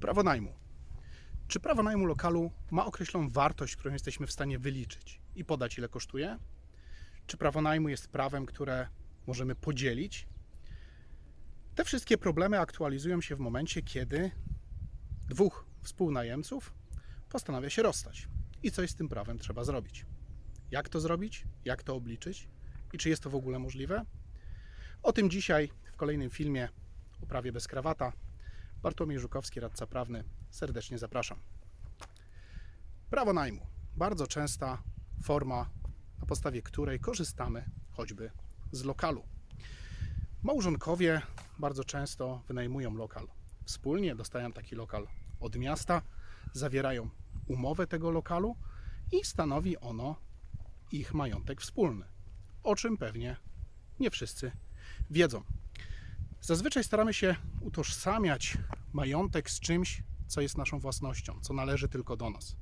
Prawo najmu. Czy prawo najmu lokalu ma określoną wartość, którą jesteśmy w stanie wyliczyć i podać, ile kosztuje? Czy prawo najmu jest prawem, które możemy podzielić? Te wszystkie problemy aktualizują się w momencie, kiedy dwóch współnajemców postanawia się rozstać. I coś z tym prawem trzeba zrobić? Jak to zrobić? Jak to obliczyć? I czy jest to w ogóle możliwe? O tym dzisiaj w kolejnym filmie o prawie bez krawata. Bartłomiej Żukowski, radca prawny. Serdecznie zapraszam. Prawo najmu. Bardzo częsta forma, na podstawie której korzystamy choćby z lokalu. Małżonkowie bardzo często wynajmują lokal wspólnie, dostają taki lokal od miasta, zawierają umowę tego lokalu i stanowi ono ich majątek wspólny, o czym pewnie nie wszyscy wiedzą. Zazwyczaj staramy się utożsamiać majątek z czymś, co jest naszą własnością, co należy tylko do nas.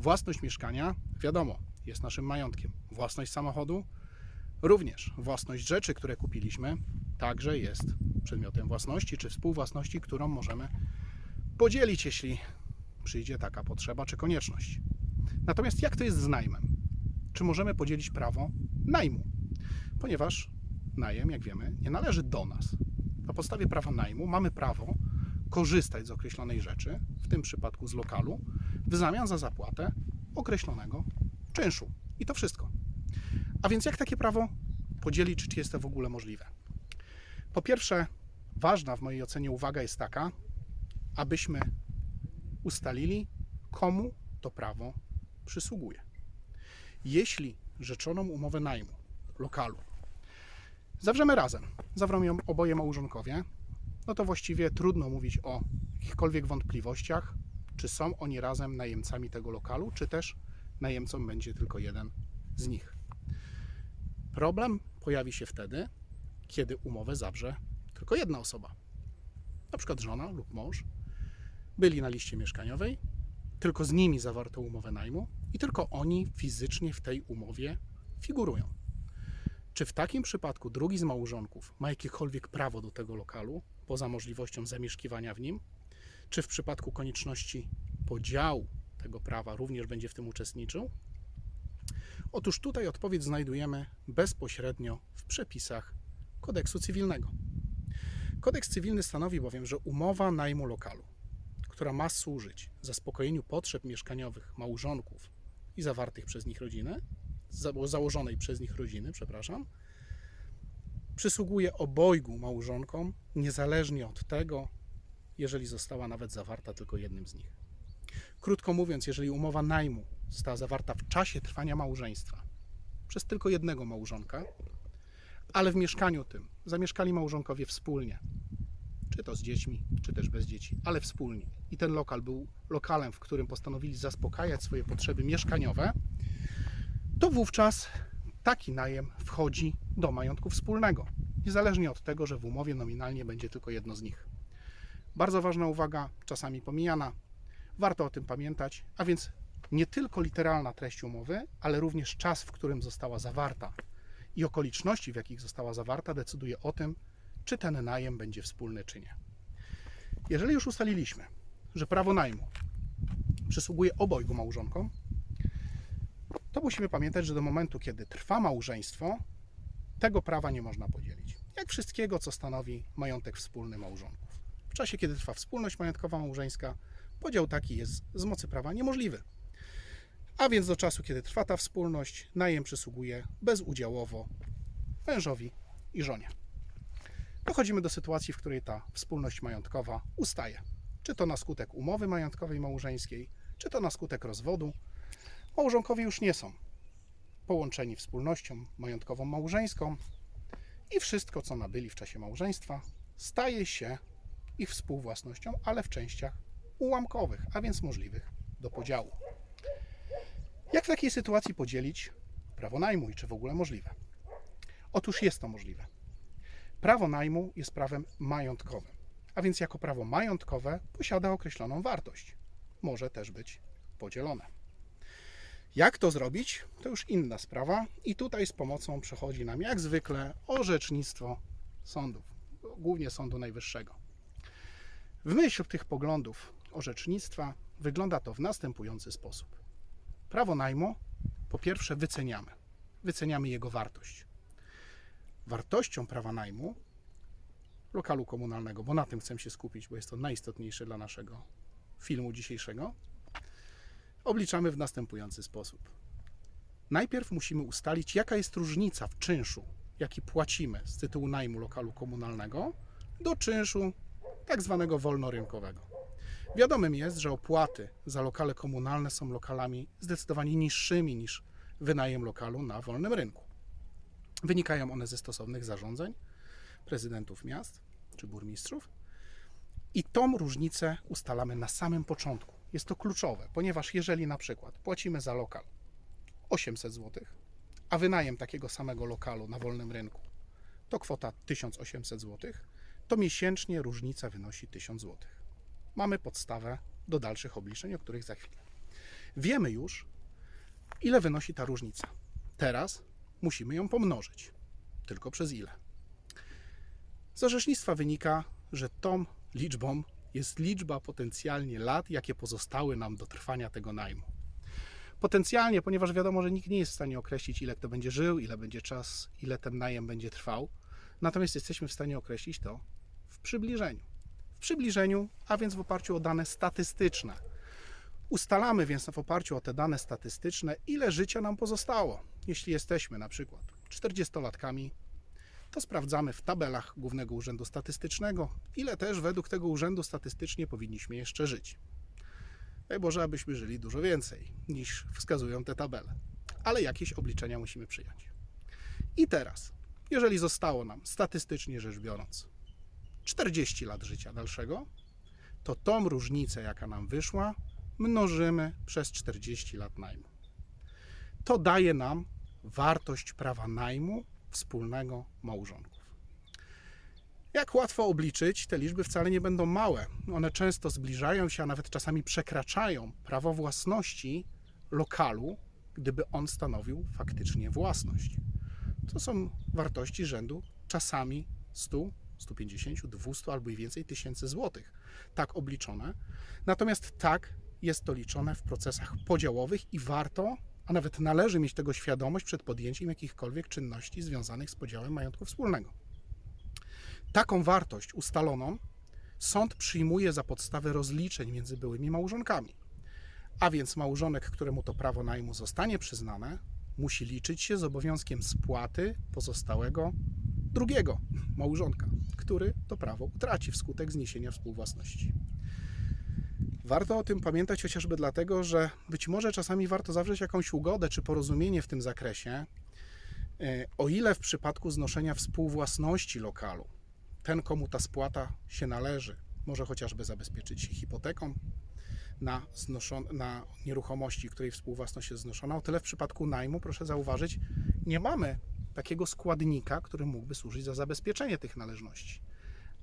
Własność mieszkania, wiadomo, jest naszym majątkiem. Własność samochodu, również. Własność rzeczy, które kupiliśmy, także jest przedmiotem własności czy współwłasności, którą możemy podzielić, jeśli przyjdzie taka potrzeba czy konieczność. Natomiast jak to jest z najmem? Czy możemy podzielić prawo najmu? Ponieważ najem, jak wiemy, nie należy do nas. Na podstawie prawa najmu mamy prawo korzystać z określonej rzeczy, w tym przypadku z lokalu, w zamian za zapłatę określonego czynszu. I to wszystko. A więc jak takie prawo podzielić, czy jest to w ogóle możliwe? Po pierwsze, ważna w mojej ocenie uwaga jest taka, abyśmy ustalili, komu to prawo przysługuje. Jeśli rzeczoną umowę najmu lokalu zawrzemy razem, zawrą ją oboje małżonkowie, no to właściwie trudno mówić o jakichkolwiek wątpliwościach, czy są oni razem najemcami tego lokalu, czy też najemcą będzie tylko jeden z nich. Problem pojawi się wtedy, kiedy umowę zawrze tylko jedna osoba, na przykład żona lub mąż, byli na liście mieszkaniowej, tylko z nimi zawarto umowę najmu i tylko oni fizycznie w tej umowie figurują. Czy w takim przypadku drugi z małżonków ma jakiekolwiek prawo do tego lokalu, poza możliwością zamieszkiwania w nim? Czy w przypadku konieczności podziału tego prawa również będzie w tym uczestniczył? Otóż tutaj odpowiedź znajdujemy bezpośrednio w przepisach kodeksu cywilnego. Kodeks cywilny stanowi bowiem, że umowa najmu lokalu, która ma służyć zaspokojeniu potrzeb mieszkaniowych małżonków i zawartych przez nich rodziny, założonej przez nich rodziny, przepraszam, przysługuje obojgu małżonkom, niezależnie od tego, jeżeli została nawet zawarta tylko jednym z nich. Krótko mówiąc, jeżeli umowa najmu została zawarta w czasie trwania małżeństwa przez tylko jednego małżonka, ale w mieszkaniu tym zamieszkali małżonkowie wspólnie, czy to z dziećmi, czy też bez dzieci, ale wspólnie, i ten lokal był lokalem, w którym postanowili zaspokajać swoje potrzeby mieszkaniowe, to wówczas taki najem wchodzi do majątku wspólnego, niezależnie od tego, że w umowie nominalnie będzie tylko jedno z nich. Bardzo ważna uwaga, czasami pomijana, warto o tym pamiętać, a więc nie tylko literalna treść umowy, ale również czas, w którym została zawarta i okoliczności, w jakich została zawarta, decyduje o tym, czy ten najem będzie wspólny, czy nie. Jeżeli już ustaliliśmy, że prawo najmu przysługuje obojgu małżonkom, to musimy pamiętać, że do momentu, kiedy trwa małżeństwo, tego prawa nie można podzielić. Jak wszystkiego, co stanowi majątek wspólny małżonków. W czasie, kiedy trwa wspólność majątkowa małżeńska, podział taki jest z mocy prawa niemożliwy. A więc do czasu, kiedy trwa ta wspólność, najem przysługuje bezudziałowo mężowi i żonie. Dochodzimy do sytuacji, w której ta wspólność majątkowa ustaje. Czy to na skutek umowy majątkowej małżeńskiej, czy to na skutek rozwodu. Małżonkowie już nie są połączeni wspólnością majątkową małżeńską i wszystko, co nabyli w czasie małżeństwa, staje się ich współwłasnością, ale w częściach ułamkowych, a więc możliwych do podziału. Jak w takiej sytuacji podzielić prawo najmu i czy w ogóle możliwe? Otóż jest to możliwe. Prawo najmu jest prawem majątkowym, a więc jako prawo majątkowe posiada określoną wartość. Może też być podzielone. Jak to zrobić, to już inna sprawa, i tutaj z pomocą przychodzi nam jak zwykle orzecznictwo sądów, głównie Sądu Najwyższego. W myśl tych poglądów orzecznictwa wygląda to w następujący sposób. Prawo najmu po pierwsze wyceniamy. Wyceniamy jego wartość. Wartością prawa najmu lokalu komunalnego, bo na tym chcę się skupić, bo jest to najistotniejsze dla naszego filmu dzisiejszego, obliczamy w następujący sposób. Najpierw musimy ustalić, jaka jest różnica w czynszu, jaki płacimy z tytułu najmu lokalu komunalnego, do czynszu tak zwanego wolnorynkowego. Wiadomym jest, że opłaty za lokale komunalne są lokalami zdecydowanie niższymi niż wynajem lokalu na wolnym rynku. Wynikają one ze stosownych zarządzeń prezydentów miast czy burmistrzów i tą różnicę ustalamy na samym początku. Jest to kluczowe, ponieważ jeżeli na przykład płacimy za lokal 800 zł, a wynajem takiego samego lokalu na wolnym rynku to kwota 1800 zł, to miesięcznie różnica wynosi 1000 zł. Mamy podstawę do dalszych obliczeń, o których za chwilę. Wiemy już, ile wynosi ta różnica. Teraz musimy ją pomnożyć. Tylko przez ile? Z orzecznictwa wynika, że tą liczbą jest liczba potencjalnie lat, jakie pozostały nam do trwania tego najmu. Potencjalnie, ponieważ wiadomo, że nikt nie jest w stanie określić, ile kto będzie żył, ile będzie czas, ile ten najem będzie trwał. Natomiast jesteśmy w stanie określić to w przybliżeniu. W przybliżeniu, a więc w oparciu o dane statystyczne. Ustalamy więc w oparciu o te dane statystyczne, ile życia nam pozostało. Jeśli jesteśmy na przykład 40-latkami, to sprawdzamy w tabelach Głównego Urzędu Statystycznego, ile też według tego urzędu statystycznie powinniśmy jeszcze żyć. Daj Boże, abyśmy żyli dużo więcej niż wskazują te tabele, ale jakieś obliczenia musimy przyjąć. I teraz, jeżeli zostało nam statystycznie rzecz biorąc 40 lat życia dalszego, to tą różnicę, jaka nam wyszła, mnożymy przez 40 lat najmu. To daje nam wartość prawa najmu wspólnego małżonków. Jak łatwo obliczyć, te liczby wcale nie będą małe. One często zbliżają się, a nawet czasami przekraczają prawo własności lokalu, gdyby on stanowił faktycznie własność. To są wartości rzędu czasami 100, 150, 200 albo i więcej tysięcy złotych. Tak obliczone. Natomiast tak jest to liczone w procesach podziałowych i warto, a nawet należy mieć tego świadomość przed podjęciem jakichkolwiek czynności związanych z podziałem majątku wspólnego. Taką wartość ustaloną sąd przyjmuje za podstawę rozliczeń między byłymi małżonkami. A więc małżonek, któremu to prawo najmu zostanie przyznane, musi liczyć się z obowiązkiem spłaty pozostałego drugiego małżonka, który to prawo utraci wskutek zniesienia współwłasności. Warto o tym pamiętać chociażby dlatego, że być może czasami warto zawrzeć jakąś ugodę czy porozumienie w tym zakresie, e, o ile w przypadku znoszenia współwłasności lokalu ten, komu ta spłata się należy, może chociażby zabezpieczyć się hipoteką na, na nieruchomości, której współwłasność jest znoszona, o tyle w przypadku najmu, proszę zauważyć, nie mamy takiego składnika, który mógłby służyć za zabezpieczenie tych należności.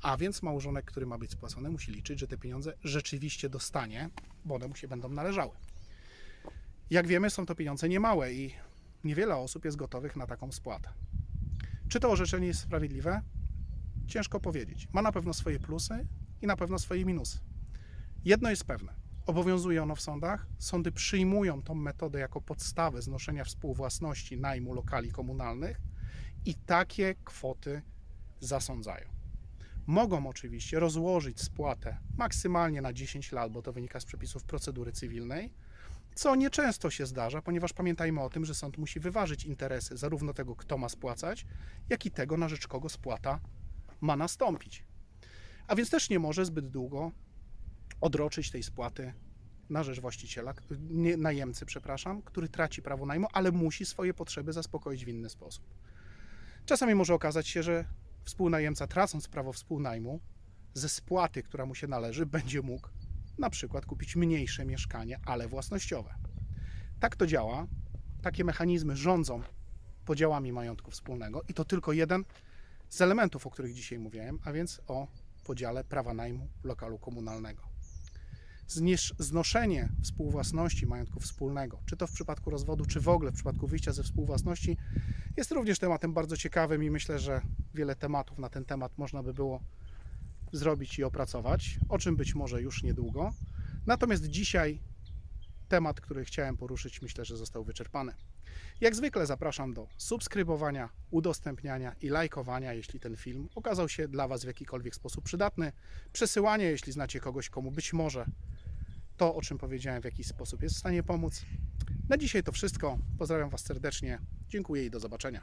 A więc małżonek, który ma być spłacony, musi liczyć, że te pieniądze rzeczywiście dostanie, bo one mu się będą należały. Jak wiemy, są to pieniądze niemałe i niewiele osób jest gotowych na taką spłatę. Czy to orzeczenie jest sprawiedliwe? Ciężko powiedzieć. Ma na pewno swoje plusy i na pewno swoje minusy. Jedno jest pewne. Obowiązuje ono w sądach. Sądy przyjmują tą metodę jako podstawę znoszenia współwłasności najmu lokali komunalnych i takie kwoty zasądzają. Mogą oczywiście rozłożyć spłatę maksymalnie na 10 lat, bo to wynika z przepisów procedury cywilnej, co nieczęsto się zdarza, ponieważ pamiętajmy o tym, że sąd musi wyważyć interesy zarówno tego, kto ma spłacać, jak i tego, na rzecz kogo spłata ma nastąpić. A więc też nie może zbyt długo odroczyć tej spłaty na rzecz właściciela, nie, najemcy, przepraszam, który traci prawo najmu, ale musi swoje potrzeby zaspokoić w inny sposób. Czasami może okazać się, że współnajemca, tracąc prawo współnajmu, ze spłaty, która mu się należy, będzie mógł na przykład kupić mniejsze mieszkanie, ale własnościowe. Tak to działa. Takie mechanizmy rządzą podziałami majątku wspólnego i to tylko jeden z elementów, o których dzisiaj mówiłem, a więc o podziale prawa najmu lokalu komunalnego. Znoszenie współwłasności majątku wspólnego, czy to w przypadku rozwodu, czy w ogóle w przypadku wyjścia ze współwłasności, jest również tematem bardzo ciekawym i myślę, że wiele tematów na ten temat można by było zrobić i opracować, o czym być może już niedługo. Natomiast dzisiaj temat, który chciałem poruszyć, myślę, że został wyczerpany. Jak zwykle zapraszam do subskrybowania, udostępniania i lajkowania, jeśli ten film okazał się dla Was w jakikolwiek sposób przydatny. Przesyłanie, jeśli znacie kogoś, komu być może to, o czym powiedziałem, w jakiś sposób jest w stanie pomóc. Na dzisiaj to wszystko. Pozdrawiam Was serdecznie. Dziękuję i do zobaczenia.